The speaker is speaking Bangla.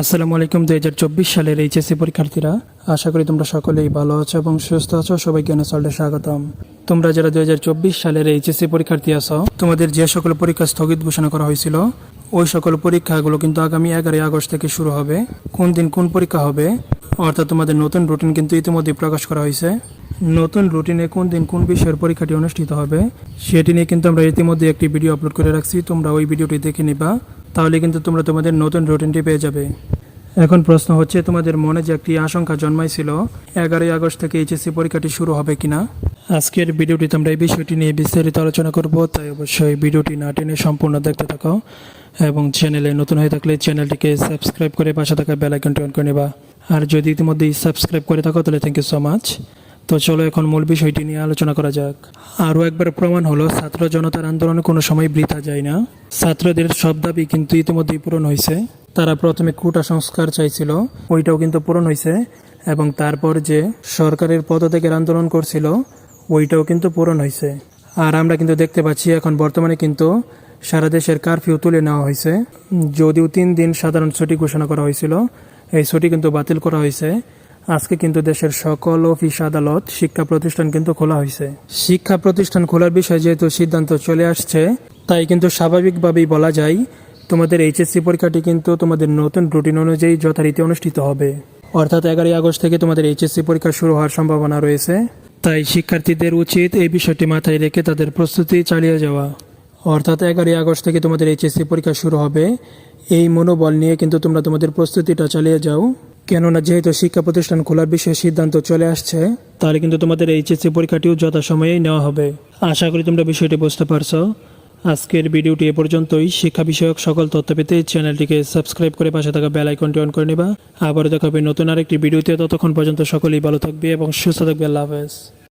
আসসালামু আলাইকুম, দুই হাজার চব্বিশ সালের এইচএসসি পরীক্ষার্থীরা। আশা করি তোমরা সকলেই ভালো আছো এবং সুস্থ আছো। সবাই সবাইকে অনেক স্বাগতম। তোমরা যারা দুই হাজার চব্বিশ সালের এইচএসসি পরীক্ষার্থী আছো, তোমাদের যে সকল পরীক্ষা স্থগিত ঘোষণা করা হয়েছিল, ওই সকল পরীক্ষাগুলো কিন্তু আগামী এগারোই আগস্ট থেকে শুরু হবে। কোন দিন কোন পরীক্ষা হবে, অর্থাৎ তোমাদের নতুন রুটিন কিন্তু ইতিমধ্যে প্রকাশ করা হয়েছে। নতুন রুটিনে কোন দিন কোন বিষয়ের পরীক্ষাটি অনুষ্ঠিত হবে, সেটি নিয়ে কিন্তু আমরা ইতিমধ্যে একটি ভিডিও আপলোড করে রাখছি। তোমরা ওই ভিডিওটি দেখে নিবা। তাহলে কিন্তু তোমরা তোমাদের নতুন রুটিনটি পেয়ে যাবে। এখন প্রশ্ন হচ্ছে, তোমাদের মনে যে একটি আশঙ্কা জন্মাইছিল, এগারোই আগস্ট থেকে এইচএসসি পরীক্ষাটি শুরু হবে কিনা? আজকের ভিডিওটি তোমরা এই বিষয়টি নিয়ে বিস্তারিত আলোচনা করব, তাই অবশ্যই ভিডিওটি না টেনে সম্পূর্ণ দেখতে থাকো এবং চ্যানেলে নতুন হয়ে থাকলে চ্যানেলটিকে সাবস্ক্রাইব করে পাশে থাকা বেল আইকনটি অন করে নেবা। আর যদি ইতিমধ্যেই সাবস্ক্রাইব করে থাকো, তাহলে থ্যাংক ইউ সো মাচ তো চলো এখন মূল বিষয়টি নিয়ে আলোচনা করা যাক। আরও একবার প্রমাণ হলো, ছাত্র জনতার আন্দোলন কোনো সময় বৃথা যায় না। ছাত্রদের সব দাবি কিন্তু ইতিমধ্যেই পূরণ হয়েছে। তারা প্রথমে কোটা সংস্কার চাইছিল, ওইটাও কিন্তু পূরণ হয়েছে। এবং তারপর যে সরকারের পদত্যাগের আন্দোলন করছিল, ওইটাও কিন্তু পূরণ হয়েছে। আর আমরা কিন্তু দেখতে পাচ্ছি, এখন বর্তমানে কিন্তু সারা দেশের কারফিউ তুলে নেওয়া হয়েছে। যদিও তিন দিন সাধারণ ছুটি ঘোষণা করা হয়েছিল, এই ছুটি কিন্তু বাতিল করা হয়েছে। আজকে কিন্তু দেশের সকল অফিস, আদালত, শিক্ষা প্রতিষ্ঠান কিন্তু খোলা হয়েছে শিক্ষা প্রতিষ্ঠান খোলার বিষয়ে যেহেতু সিদ্ধান্ত চলে আসছে, তাই কিন্তু স্বাভাবিকভাবেই বলা যায়, তোমাদের এইচএসসি পরীক্ষাটি কিন্তু তোমাদের নতুন রুটিন অনুযায়ী যথারীতি অনুষ্ঠিত হবে। অর্থাৎ এগারোই আগস্ট থেকে তোমাদের এইচএসসি পরীক্ষা শুরু হওয়ার সম্ভাবনা রয়েছে। তাই শিক্ষার্থীদের উচিত এই বিষয়টি মাথায় রেখে তাদের প্রস্তুতি চালিয়ে যাওয়া। অর্থাৎ এগারোই আগস্ট থেকে তোমাদের এইচএসসি পরীক্ষা শুরু হবে। এই মনোবল নিয়ে কিন্তু তোমরা তোমাদের প্রস্তুতিটা চালিয়ে যাও। কেননা যেহেতু শিক্ষা প্রতিষ্ঠান খোলার বিষয়ে সিদ্ধান্ত চলে আসছে, তাহলে কিন্তু তোমাদের এইচএসসি পরীক্ষাটিও যথাসময়েই নেওয়া হবে। আশা করি তোমরা বিষয়টি বুঝতে পারছ। আজকের ভিডিওটি এ পর্যন্তই। শিক্ষা বিষয়ক সকল তথ্য পেতে চ্যানেলটিকে সাবস্ক্রাইব করে পাশে থাকা বেল আইকনটি অন করে নেবা। আবারও দেখা হবে নতুন আরেকটি ভিডিওতে। ততক্ষণ পর্যন্ত সকলেই ভালো থাকবে এবং সুস্থ থাকবে। আল্লাহ হাফেজ।